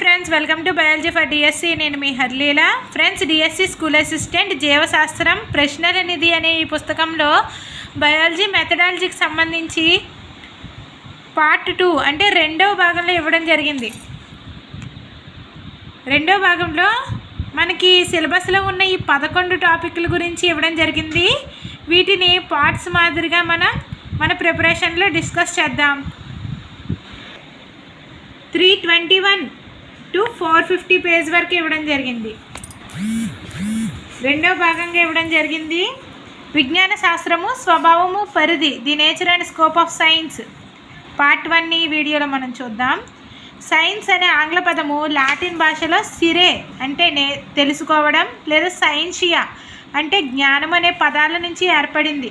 Friends welcome to biology for DSC నేను మీ Harleela. Friends DSC school assistant జీవశాస్త్రం ప్రశ్నల నిధి అనే ఈ పుస్తకంలో బయాలజీ మెథడాలజీకి సంబంధించి పార్ట్ టూ అంటే రెండవ భాగంలో ఇవ్వడం జరిగింది. రెండవ భాగంలో మనకి సిలబస్లో ఉన్న ఈ పదకొండు టాపిక్ల గురించి ఇవ్వడం జరిగింది. వీటిని పార్ట్స్ మాదిరిగా మనం మన ప్రిపరేషన్లో డిస్కస్ చేద్దాం. Three twenty one to four fifty page వరకు ఇవ్వడం జరిగింది. రెండో భాగంగా ఇవ్వడం జరిగింది. విజ్ఞాన శాస్త్రము స్వభావము పరిధి the nature and scope of science. Part one ఈ వీడియోలో మనం చూద్దాం. సైన్స్ అనే ఆంగ్ల పదము లాటిన్ భాషలో సిరే అంటే నే తెలుసుకోవడం లేదా సైన్షియా అంటే జ్ఞానం అనే పదాల నుంచి ఏర్పడింది.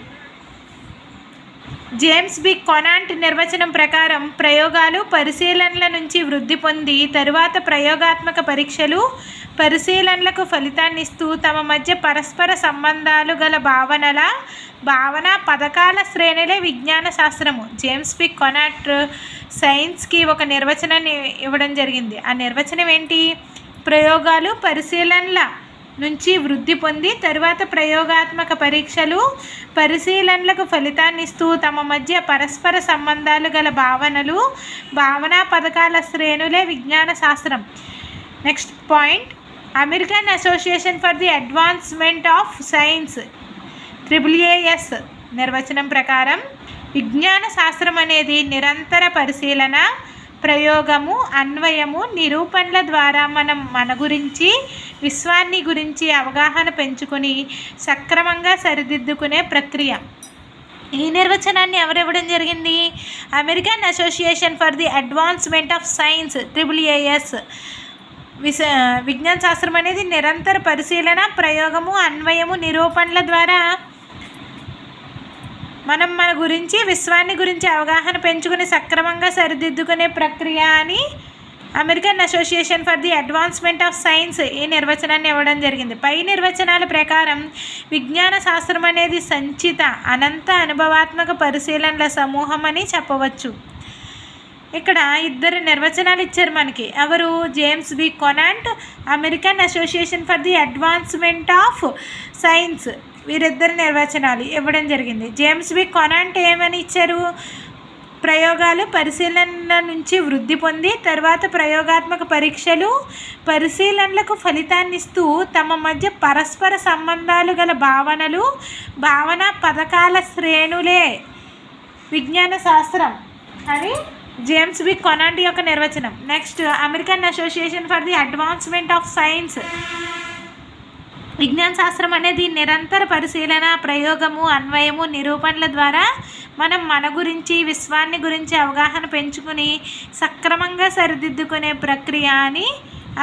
James B. కొనాంట్ నిర్వచనం ప్రకారం ప్రయోగాలు పరిశీలనల నుంచి వృద్ధి పొంది తరువాత ప్రయోగాత్మక పరీక్షలు పరిశీలనలకు ఫలితాన్ని ఇస్తూ తమ మధ్య పరస్పర సంబంధాలు గల భావనల భావన పథకాల శ్రేణులే విజ్ఞాన శాస్త్రము జేమ్స్ బి. కొనాట్ సైన్స్కి ఒక నిర్వచనాన్ని ఇవ్వడం జరిగింది. ఆ నిర్వచనం ఏంటి? ప్రయోగాలు పరిశీలనల నుంచి వృద్ధి పొంది తరువాత ప్రయోగాత్మక పరీక్షలు పరిశీలనలకు ఫలితాన్నిస్తూ తమ మధ్య పరస్పర సంబంధాలు గల భావనలు భావనా పథకాల శ్రేణులే విజ్ఞాన శాస్త్రం. Next point. American Association for the Advancement of Science triple AS నిర్వచనం ప్రకారం విజ్ఞాన శాస్త్రం అనేది నిరంతర పరిశీలన ప్రయోగము అన్వయము నిరూపణల ద్వారా మనం మన గురించి విశ్వాన్ని గురించి అవగాహన పెంచుకొని సక్రమంగా సరిదిద్దుకునే ప్రక్రియ. ఈ నిర్వచనాన్ని ఎవరివ్వడం జరిగింది? American Association for the Advancement of Science triple A S విశ విజ్ఞాన శాస్త్రం అనేది నిరంతర పరిశీలన ప్రయోగము అన్వయము నిరూపణల ద్వారా మనం మన గురించి విశ్వాన్ని గురించి అవగాహన పెంచుకుని సక్రమంగా సరిదిద్దుకునే ప్రక్రియ అని American Association for the Advancement of Science ఈ నిర్వచనాన్ని ఇవ్వడం జరిగింది. పై నిర్వచనాల ప్రకారం విజ్ఞాన శాస్త్రం అనేది సంచిత అనంత అనుభవాత్మక పరిశీలనల సమూహం అని చెప్పవచ్చు. ఇక్కడ ఇద్దరు నిర్వచనాలు ఇచ్చారు మనకి. ఎవరు? James B Conant American Association for the Advancement of Science. వీరిద్దరు నిర్వచనాలు ఇవ్వడం జరిగింది. జేమ్స్ బి కొనాంట్ ఏమని ఇచ్చారు? ప్రయోగాలు పరిశీలన నుంచి వృద్ధి పొంది తర్వాత ప్రయోగాత్మక పరీక్షలు పరిశీలనలకు ఫలితాన్నిస్తూ తమ మధ్య పరస్పర సంబంధాలు గల భావనలు భావన పథకాల శ్రేణులే. విజ్ఞాన శాస్త్రం. అని జేమ్స్ బి కొనాంటి యొక్క నిర్వచనం. Next American Association for the Advancement of Science. విజ్ఞాన శాస్త్రం అనేది నిరంతర పరిశీలన ప్రయోగము అన్వయము నిరూపణల ద్వారా మనం మన గురించి విశ్వాన్ని గురించి అవగాహన పెంచుకుని సక్రమంగా సరిదిద్దుకునే ప్రక్రియ అని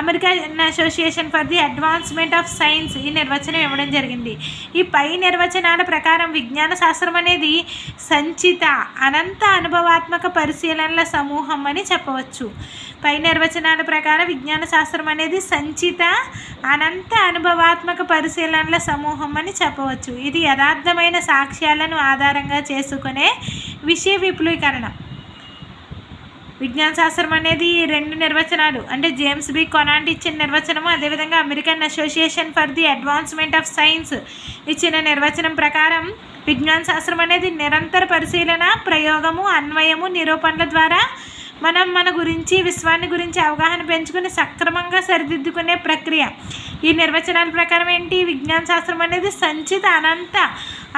American Association for the Advancement of Science ఈ నిర్వచనం ఇవ్వడం జరిగింది. ఈ పై నిర్వచనాల ప్రకారం విజ్ఞాన శాస్త్రం అనేది సంచిత అనంత అనుభవాత్మక పరిశీలనల సమూహం అని చెప్పవచ్చు. పై నిర్వచనాల ప్రకారం విజ్ఞాన శాస్త్రం అనేది సంచిత అనంత అనుభవాత్మక పరిశీలనల సమూహం అని చెప్పవచ్చు. ఇది యథార్థమైన సాక్ష్యాలను ఆధారంగా చేసుకునే విషయ విపులీకరణ. విజ్ఞాన శాస్త్రం అనేది రెండు నిర్వచనాలు. అంటే జేమ్స్ బి కొనాంట్ ఇచ్చిన నిర్వచనము అదేవిధంగా American Association for the Advancement of Science ఇచ్చిన నిర్వచనం ప్రకారం విజ్ఞాన శాస్త్రం అనేది నిరంతర పరిశీలన ప్రయోగము అన్వయము నిరూపణల ద్వారా మనం మన గురించి విశ్వాన్ని గురించి అవగాహన పెంచుకుని సక్రమంగా సరిదిద్దుకునే ప్రక్రియ. ఈ నిర్వచనాల ప్రకారం ఏంటి? విజ్ఞాన శాస్త్రం అనేది సంచిత అనంత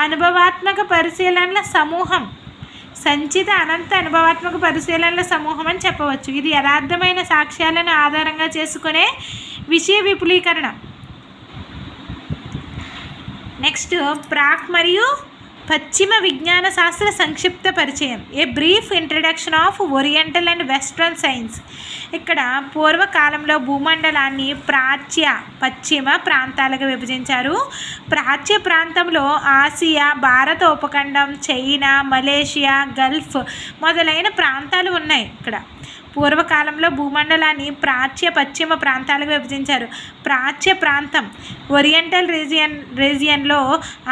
అనుభవాత్మక పరిశీలనల సమూహం. సంచిత అనంత అనుభవాత్మక పరిశీలనల సమూహం అని చెప్పవచ్చు. ఇది యథార్థమైన సాక్ష్యాలను ఆధారంగా చేసుకునే విషయ విపులీకరణ. నెక్స్ట్ ప్రాక్ మరియు పశ్చిమ విజ్ఞాన శాస్త్ర సంక్షిప్త పరిచయం a brief introduction of oriental and western science. ఇక్కడ పూర్వకాలంలో భూమండలాన్ని ప్రాచ్య పశ్చిమ ప్రాంతాలుగా విభజించారు. ప్రాచ్య ప్రాంతంలో ఆసియా భారత ఉపఖండం చైనా మలేషియా గల్ఫ్ మొదలైన ప్రాంతాలు ఉన్నాయి ఇక్కడ. పూర్వకాలంలో భూమండలాన్ని ప్రాచ్య పశ్చిమ ప్రాంతాలుగా విభజించారు. ప్రాచ్య ప్రాంతం ఓరియంటల్ రీజియన్ రీజియన్లో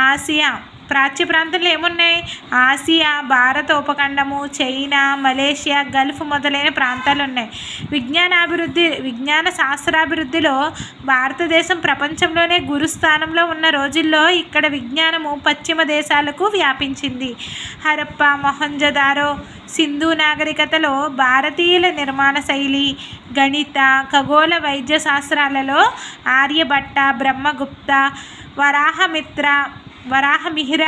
ఆసియా ప్రాచ్య ప్రాంతంలో ఏమున్నాయి? ఆసియా భారత ఉపఖండము చైనా మలేషియా గల్ఫ్ మొదలైన ప్రాంతాలు ఉన్నాయి. విజ్ఞానాభివృద్ధి విజ్ఞాన శాస్త్రాభివృద్ధిలో భారతదేశం ప్రపంచంలోనే గురుస్థానంలో ఉన్న రోజుల్లో ఇక్కడ విజ్ఞానము పశ్చిమ దేశాలకు వ్యాపించింది. హరప్ప మొహంజదారో సింధు నాగరికతలో భారతీయుల నిర్మాణ శైలి గణిత ఖగోళ వైద్య శాస్త్రాలలో ఆర్యభట్ట బ్రహ్మగుప్త వరాహమిత్ర వరాహమిహిర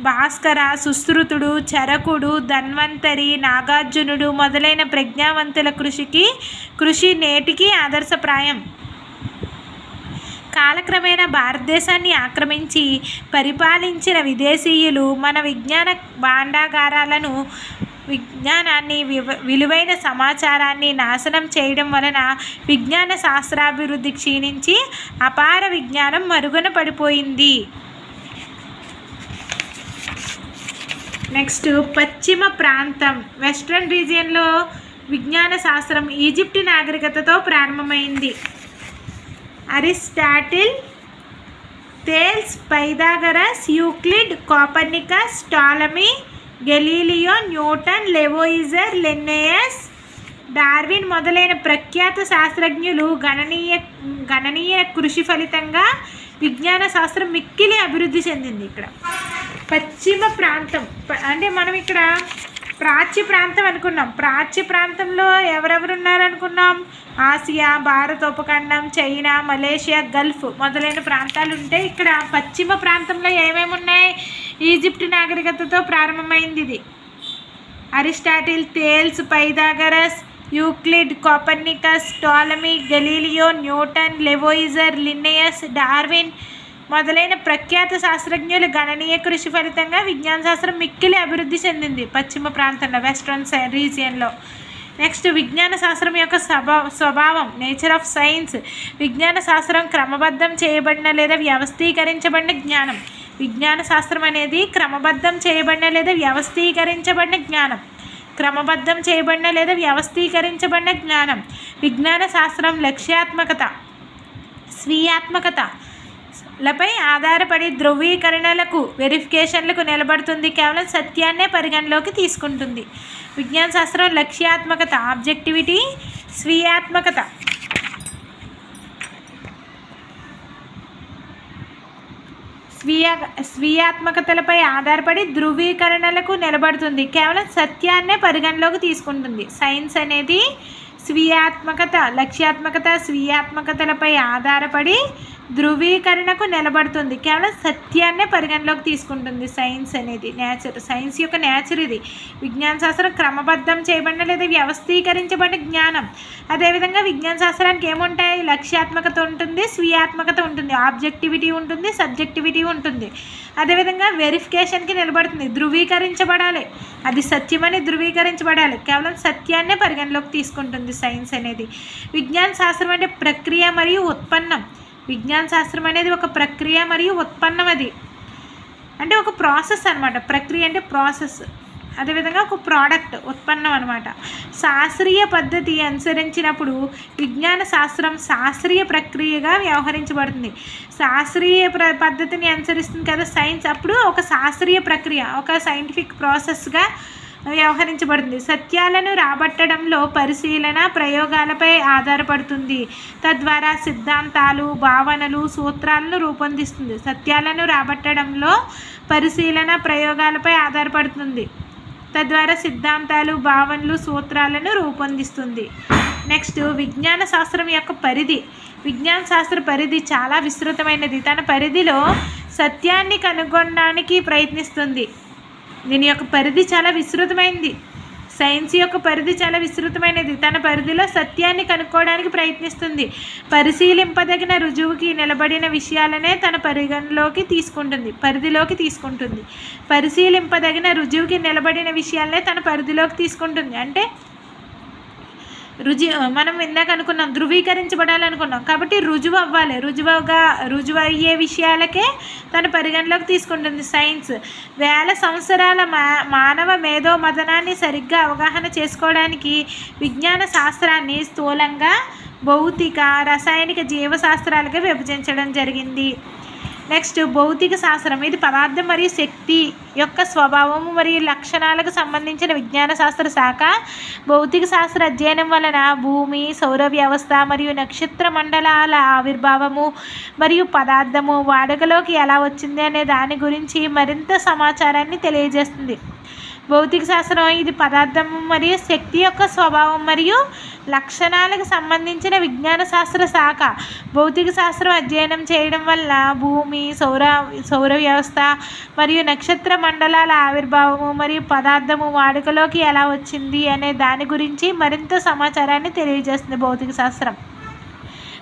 భాస్కర సుశ్రుతుడు చరకుడు ధన్వంతరి నాగార్జునుడు మొదలైన ప్రజ్ఞావంతుల కృషికి కృషి నేటికి ఆదర్శప్రాయం. కాలక్రమేణా భారతదేశాన్ని ఆక్రమించి పరిపాలించిన విదేశీయులు మన విజ్ఞాన భాండాగారాలను విజ్ఞానాన్ని వివ విలువైన సమాచారాన్ని నాశనం చేయడం వలన విజ్ఞాన శాస్త్రాభివృద్ధి క్షీణించి అపార విజ్ఞానం మరుగున పడిపోయింది. నెక్స్ట్ పశ్చిమ ప్రాంతం. వెస్ట్రన్ రీజియన్లో విజ్ఞాన శాస్త్రం ఈజిప్ట్ నాగరికతతో ప్రారంభమైంది. Aristotle Thales Pythagoras Euclid Copernicus Ptolemy Galileo Newton Lavoisier Linnaeus Darwin మొదలైన ప్రఖ్యాత శాస్త్రజ్ఞులు గణనీయ గణనీయ కృషి ఫలితంగా విజ్ఞాన శాస్త్రం మిక్కిలి అభివృద్ధి చెందింది ఇక్కడ. పశ్చిమ ప్రాంతం. అంటే మనం ఇక్కడ ప్రాచ్య ప్రాంతం అనుకున్నాం. ప్రాచ్య ప్రాంతంలో ఎవరెవరు ఉన్నారనుకున్నాం ఆసియా భారత ఉపఖండం చైనా మలేషియా గల్ఫ్ మొదలైన ప్రాంతాలు ఉంటే ఇక్కడ పశ్చిమ ప్రాంతంలో ఏమేమి ఉన్నాయి ఈజిప్ట్ నాగరికతతో ప్రారంభమైంది ఇది. Aristotle Thales Pythagoras Euclid Copernicus Ptolemy Galileo Newton Lavoisier Linnaeus Darwin మొదలైన ప్రఖ్యాత శాస్త్రజ్ఞులు గణనీయ కృషి ఫలితంగా విజ్ఞాన శాస్త్రం మిక్కిలి అభివృద్ధి చెందింది పశ్చిమ ప్రాంతంలో వెస్ట్రన్ రీజియన్లో. నెక్స్ట్ విజ్ఞాన శాస్త్రం యొక్క స్వభా స్వభావం నేచర్ ఆఫ్ సైన్స్. విజ్ఞాన శాస్త్రం క్రమబద్ధం చేయబడిన లేదా వ్యవస్థీకరించబడిన జ్ఞానం. విజ్ఞాన శాస్త్రం అనేది క్రమబద్ధం చేయబడిన లేదా వ్యవస్థీకరించబడిన జ్ఞానం. క్రమబద్ధం చేయబడిన లేదా వ్యవస్థీకరించబడిన జ్ఞానం. విజ్ఞాన శాస్త్రం లక్ష్యాత్మకత స్వీయాత్మకత లపై ఆధారపడి ధృవీకరణలకు వెరిఫికేషన్లకు నిలబడుతుంది. కేవలం సత్యాన్నే పరిగణలోకి తీసుకుంటుంది. విజ్ఞాన శాస్త్రం లక్ష్యాత్మకత ఆబ్జెక్టివిటీ స్వీయాత్మకత. స్వీయ స్వీయాత్మకతలపై ఆధారపడి ధృవీకరణలకు నిలబడుతుంది. కేవలం సత్యాన్నే పరిగణలోకి తీసుకుంటుంది. సైన్స్ అనేది స్వీయాత్మకత లక్ష్యాత్మకత స్వీయాత్మకతలపై ఆధారపడి ధృవీకరణకు నిలబడుతుంది. కేవలం సత్యాన్నే పరిగణలోకి తీసుకుంటుంది సైన్స్ అనేది నేచర్. సైన్స్ యొక్క నేచర్ ఇది. విజ్ఞాన శాస్త్రం క్రమబద్ధం చేయబడిన లేదా వ్యవస్థీకరించబడిన జ్ఞానం. అదేవిధంగా విజ్ఞాన శాస్త్రానికి ఏముంటాయి? లక్ష్యాత్మకత ఉంటుంది స్వీయాత్మకత ఉంటుంది ఆబ్జెక్టివిటీ ఉంటుంది సబ్జెక్టివిటీ ఉంటుంది. అదేవిధంగా వెరిఫికేషన్కి నిలబడుతుంది ధృవీకరించబడాలి. అది సత్యమని ధృవీకరించబడాలి. కేవలం సత్యాన్నే పరిగణలోకి తీసుకుంటుంది సైన్స్ అనేది. విజ్ఞాన శాస్త్రం అంటే ప్రక్రియ మరియు ఉత్పన్నం. విజ్ఞాన శాస్త్రం అనేది ఒక ప్రక్రియ మరియు ఉత్పన్నం అది. అంటే ఒక ప్రాసెస్ అనమాట ప్రక్రియ అంటే ప్రాసెస్. అదేవిధంగా ఒక ప్రోడక్ట్ ఉత్పన్నం అనమాట శాస్త్రీయ పద్ధతి అనుసరించినప్పుడు విజ్ఞాన శాస్త్రం శాస్త్రీయ ప్రక్రియగా వ్యవహరించబడుతుంది. శాస్త్రీయ ప్ర పద్ధతిని అనుసరిస్తుంది కదా సైన్స్. అప్పుడు ఒక శాస్త్రీయ ప్రక్రియ ఒక సైంటిఫిక్ ప్రాసెస్గా వ్యవహరించబడుతుంది. సత్యాలను రాబట్టడంలో పరిశీలన ప్రయోగాలపై ఆధారపడుతుంది. తద్వారా సిద్ధాంతాలు భావనలు సూత్రాలను రూపొందిస్తుంది. సత్యాలను రాబట్టడంలో పరిశీలన ప్రయోగాలపై ఆధారపడుతుంది. తద్వారా సిద్ధాంతాలు భావనలు సూత్రాలను రూపొందిస్తుంది. నెక్స్ట్ విజ్ఞాన శాస్త్రం యొక్క పరిధి. విజ్ఞాన శాస్త్ర పరిధి చాలా విస్తృతమైనది. తన పరిధిలో సత్యాన్ని కనుగొనడానికి ప్రయత్నిస్తుంది. దీని యొక్క పరిధి చాలా విస్తృతమైనది సైన్స్ యొక్క పరిధి చాలా విస్తృతమైనది. తన పరిధిలో సత్యాన్ని కనుక్కోవడానికి ప్రయత్నిస్తుంది. పరిశీలింపదగిన రుజువుకి నిలబడిన విషయాలనే తన పరిగణలోకి తీసుకుంటుంది పరిధిలోకి తీసుకుంటుంది. పరిశీలింపదగిన రుజువుకి నిలబడిన విషయాలనే తన పరిధిలోకి తీసుకుంటుంది. అంటే రుజు మనం ఇందాక అనుకున్నాం ధృవీకరించబడాలి అనుకున్నాం కాబట్టి రుజువు అవ్వాలి. రుజువుగా రుజువు అయ్యే విషయాలకే తన పరిగణలోకి తీసుకుంటుంది సైన్స్. వేల సంవత్సరాల మా మానవ మేధో మదనాన్ని సరిగ్గా అవగాహన చేసుకోవడానికి విజ్ఞాన శాస్త్రాన్ని స్థూలంగా భౌతిక రసాయనిక జీవశాస్త్రాలుగా విభజించడం జరిగింది. నెక్స్ట్ భౌతిక శాస్త్రం. ఇది పదార్థం మరియు శక్తి యొక్క స్వభావము మరియు లక్షణాలకు సంబంధించిన విజ్ఞాన శాస్త్ర శాఖ. భౌతిక శాస్త్ర అధ్యయనం వలన భూమి సౌర వ్యవస్థ మరియు నక్షత్ర మండలాల ఆవిర్భావము మరియు పదార్థము వాడుకలోకి ఎలా వచ్చింది అనే దాని గురించి మరింత సమాచారాన్ని తెలియజేస్తుంది. భౌతిక శాస్త్రం ఇది పదార్థం మరియు శక్తి యొక్క స్వభావం మరియు లక్షణాలకు సంబంధించిన విజ్ఞాన శాస్త్ర శాఖ. భౌతిక శాస్త్రం అధ్యయనం చేయడం వల్ల భూమి సౌర సౌర వ్యవస్థ మరియు నక్షత్ర మండలాల ఆవిర్భావము మరియు పదార్థము వాడుకలోకి ఎలా వచ్చింది అనే దాని గురించి మరింత సమాచారాన్ని తెలియజేస్తుంది భౌతిక శాస్త్రం.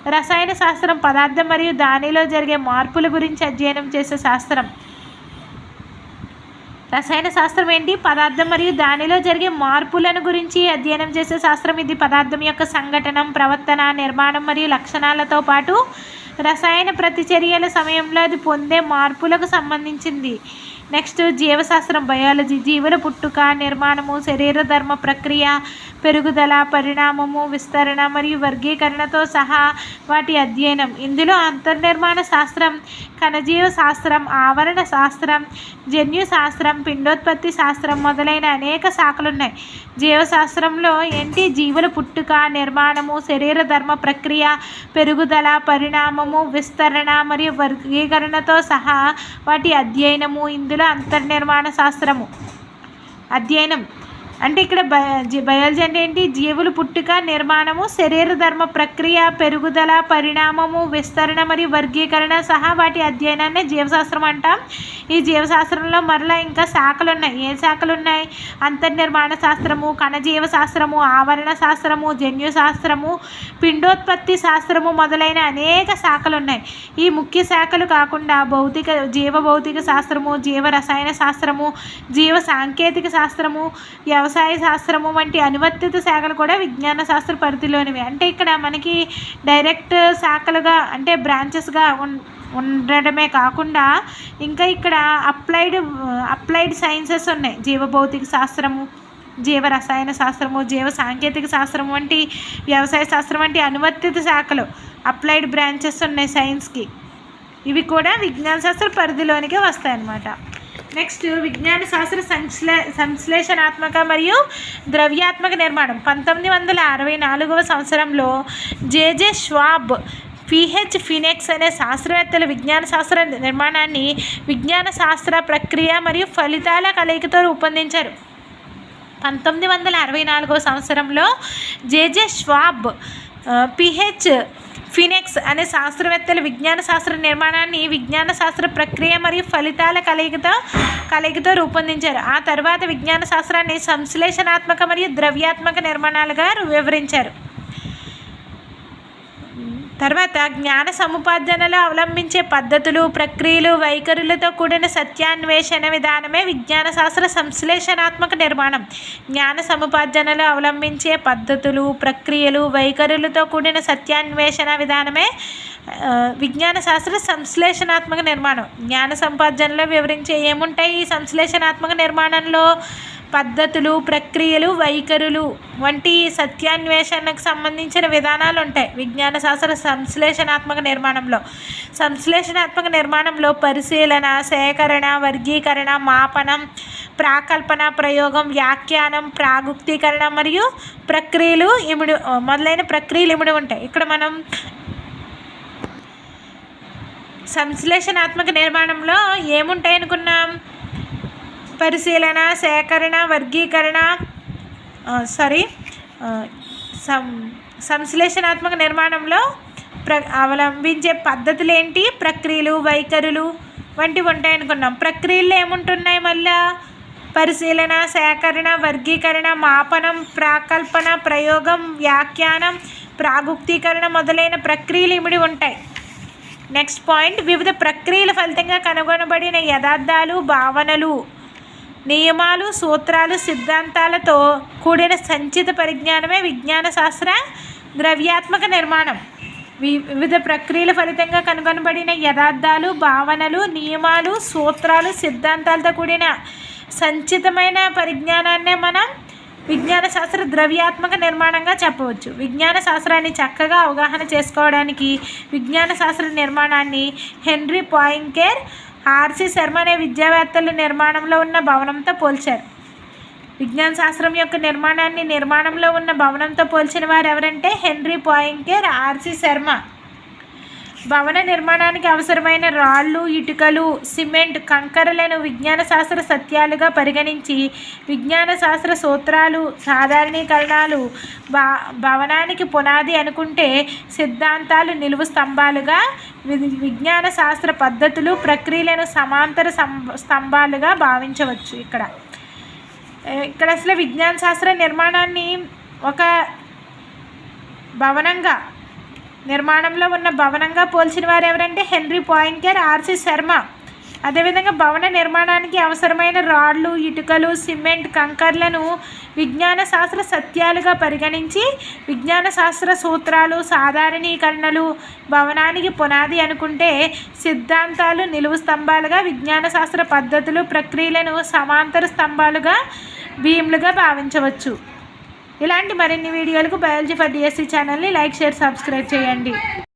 రసాయన శాస్త్రం పదార్థం మరియు దానిలో జరిగే మార్పుల గురించి అధ్యయనం చేసే శాస్త్రం. రసాయన శాస్త్రం ఏంటి? పదార్థం మరియు దానిలో జరిగే మార్పులను గురించి అధ్యయనం చేసే శాస్త్రం. ఇది పదార్థం యొక్క సంఘటనం ప్రవర్తన నిర్మాణం మరియు లక్షణాలతో పాటు రసాయన ప్రతిచర్యల సమయంలో అది పొందే మార్పులకు సంబంధించింది. నెక్స్ట్ జీవశాస్త్రం బయాలజీ జీవుల పుట్టుక నిర్మాణము శరీర ధర్మ ప్రక్రియ పెరుగుదల పరిణామము విస్తరణ మరియు వర్గీకరణతో సహా వాటి అధ్యయనం. ఇందులో అంతర్నిర్మాణ శాస్త్రం కణజీవ శాస్త్రం ఆవరణ శాస్త్రం జన్యు శాస్త్రం పిండోత్పత్తి శాస్త్రం మొదలైన అనేక శాఖలు ఉన్నాయి జీవశాస్త్రంలో ఏంటి జీవుల పుట్టుక నిర్మాణము శరీర ధర్మ ప్రక్రియ పెరుగుదల పరిణామము విస్తరణ మరియు వర్గీకరణతో సహా వాటి అధ్యయనము. ఇందులో అంతర్నిర్మాణ శాస్త్రము. అధ్యయనం. అంటే ఇక్కడ బయాలజీ అంటే ఏంటి? జీవులు పుట్టుక నిర్మాణము శరీర ధర్మ ప్రక్రియ పెరుగుదల పరిణామము విస్తరణ మరియు వర్గీకరణ సహా వాటి అధ్యయనాన్ని జీవశాస్త్రం అంటాం. ఈ జీవశాస్త్రంలో మరలా ఇంకా శాఖలు ఉన్నాయి ఏ శాఖలు ఉన్నాయి అంతర్నిర్మాణ శాస్త్రము కణజీవ శాస్త్రము ఆవరణ శాస్త్రము జన్యు శాస్త్రము పిండోత్పత్తి శాస్త్రము మొదలైన అనేక శాఖలు ఉన్నాయి ఈ ముఖ్య శాఖలు కాకుండా భౌతిక జీవ భౌతిక శాస్త్రము జీవ రసాయన శాస్త్రము జీవ సాంకేతిక శాస్త్రము వ్యవసాయ శాస్త్రము వంటి అనువర్తిత శాఖలు కూడా విజ్ఞాన శాస్త్ర పరిధిలోనివి. అంటే ఇక్కడ మనకి డైరెక్ట్ శాఖలుగా అంటే బ్రాంచెస్గా ఉండడమే కాకుండా ఇంకా ఇక్కడ అప్లైడ్ అప్లైడ్ సైన్సెస్ ఉన్నాయి. జీవభౌతిక శాస్త్రము జీవ రసాయన శాస్త్రము జీవ సాంకేతిక శాస్త్రం వంటి వ్యవసాయ శాస్త్రం వంటి అనువర్తిత శాఖలు అప్లైడ్ బ్రాంచెస్ ఉన్నాయి సైన్స్కి. ఇవి కూడా విజ్ఞాన శాస్త్ర పరిధిలోనికే వస్తాయి అన్నమాట నెక్స్ట్ విజ్ఞాన శాస్త్ర సంశ్లే సంశ్లేషణాత్మక మరియు ద్రవ్యాత్మక నిర్మాణం. పంతొమ్మిది వందల అరవై నాలుగవ సంవత్సరంలో జేజే ష్వాబ్ పిహెచ్ ఫినెక్స్ అనే శాస్త్రవేత్తలు విజ్ఞాన శాస్త్ర నిర్మాణాన్ని విజ్ఞాన శాస్త్ర ప్రక్రియ మరియు ఫలితాల కలయికతో రూపొందించారు. పంతొమ్మిది వందల అరవై నాలుగో సంవత్సరంలో జేజే ష్వాబ్ పిహెచ్ ఫినెక్స్ అనే శాస్త్రవేత్తలు విజ్ఞాన శాస్త్ర నిర్మాణాన్ని విజ్ఞాన శాస్త్ర ప్రక్రియ మరియు ఫలితాల కలయికతో కలయికతో రూపొందించారు. ఆ తర్వాత విజ్ఞాన శాస్త్రాన్ని సంశ్లేషణాత్మక మరియు ద్రవ్యాత్మక నిర్మాణాలుగా వివరించారు. తర్వాత జ్ఞాన సముపార్జనలో అవలంబించే పద్ధతులు ప్రక్రియలు వైఖరులతో కూడిన సత్యాన్వేషణ విధానమే విజ్ఞాన శాస్త్ర సంశ్లేషణాత్మక నిర్మాణం. జ్ఞాన సముపార్జనలో అవలంబించే పద్ధతులు ప్రక్రియలు వైఖరులతో కూడిన సత్యాన్వేషణ విధానమే విజ్ఞాన శాస్త్ర సంశ్లేషణాత్మక నిర్మాణం. జ్ఞాన సంపార్జనలో వివరించే ఏముంటాయి ఈ సంశ్లేషణాత్మక నిర్మాణంలో? పద్ధతులు ప్రక్రియలు వైఖరులు వంటి సత్యాన్వేషణకు సంబంధించిన విధానాలు ఉంటాయి విజ్ఞాన శాస్త్ర సంశ్లేషణాత్మక నిర్మాణంలో. సంశ్లేషణాత్మక నిర్మాణంలో పరిశీలన సేకరణ వర్గీకరణ మాపనం ప్రాకల్పన ప్రయోగం వ్యాఖ్యానం ప్రాగుప్తీకరణ మరియు ప్రక్రియలు ఇమిడి మొదలైన ప్రక్రియలు ఇమిడి ఉంటాయి. ఇక్కడ మనం సంశ్లేషణాత్మక నిర్మాణంలో ఏముంటాయి అనుకున్నాం? పరిశీలన సేకరణ వర్గీకరణ సారీ సం సంశ్లేషణాత్మక నిర్మాణంలో ప్ర అవలంబించే పద్ధతులు ఏంటి ప్రక్రియలు వైఖరులు వంటివి ఉంటాయనుకున్నాం ప్రక్రియలు ఏముంటున్నాయి మళ్ళా? పరిశీలన సేకరణ వర్గీకరణ మాపనం ప్రాకల్పన ప్రయోగం వ్యాఖ్యానం ప్రాగుప్తీకరణ మొదలైన ప్రక్రియలు ఇమిడి ఉంటాయి. నెక్స్ట్ పాయింట్ వివిధ ప్రక్రియల ఫలితంగా కనుగొనబడిన యథార్థాలు భావనలు. నియమాలు సూత్రాలు సిద్ధాంతాలతో కూడిన సంచిత పరిజ్ఞానమే విజ్ఞాన శాస్త్ర ద్రవ్యాత్మక నిర్మాణం. వి- వివిధ ప్రక్రియల ఫలితంగా కనుగొనబడిన యథార్థాలు భావనలు నియమాలు సూత్రాలు సిద్ధాంతాలతో కూడిన సంచితమైన పరిజ్ఞానాన్నే మనం విజ్ఞాన శాస్త్ర ద్రవ్యాత్మక నిర్మాణంగా చెప్పవచ్చు. విజ్ఞాన శాస్త్రాన్ని చక్కగా అవగాహన చేసుకోవడానికి విజ్ఞాన శాస్త్ర నిర్మాణాన్ని హెన్రీ పాయింకేర్ ఆర్సి శర్మ అనే విద్యావేత్తలు నిర్మాణంలో ఉన్న భవనంతో పోల్చారు. విజ్ఞాన శాస్త్రం యొక్క నిర్మాణాన్ని నిర్మాణంలో ఉన్న భవనంతో పోల్చిన వారు ఎవరంటే హెన్రీ పాయింకేర్ ఆర్సి శర్మ. భవన నిర్మాణానికి అవసరమైన రాళ్ళు ఇటుకలు సిమెంట్ కంకరలను విజ్ఞాన శాస్త్ర సత్యాలుగా పరిగణించి విజ్ఞాన శాస్త్ర సూత్రాలు సాధారణీకరణాలు భా భవనానికి పునాది అనుకుంటే సిద్ధాంతాలు నిలువు స్తంభాలుగా వి- విజ్ఞాన శాస్త్ర పద్ధతులు ప్రక్రియలను సమాంతర స్తంభాలుగా భావించవచ్చు ఇక్కడ. ఇక్కడ అసలు విజ్ఞాన శాస్త్ర నిర్మాణాన్ని ఒక భవనంగా నిర్మాణంలో ఉన్న భవనంగా పోల్చిన వారు ఎవరంటే హెన్రీ పాయింకర్ ఆర్సి శర్మ. అదేవిధంగా భవన నిర్మాణానికి అవసరమైన రాళ్ళు ఇటుకలు సిమెంట్ కంకర్లను విజ్ఞాన శాస్త్ర సత్యాలుగా పరిగణించి విజ్ఞాన శాస్త్ర సూత్రాలు సాధారణీకరణలు భవనానికి పునాది అనుకుంటే సిద్ధాంతాలు నిలువు స్తంభాలుగా విజ్ఞాన శాస్త్ర పద్ధతులు ప్రక్రియలను సమాంతర స్తంభాలుగా భీములుగా భావించవచ్చు. ఇలాంటి మరిన్ని వీడియోలకు బయాలజీ ఫర్ డిఎస్సి ఛానల్ని లైక్ షేర్ సబ్స్క్రైబ్ చేయండి.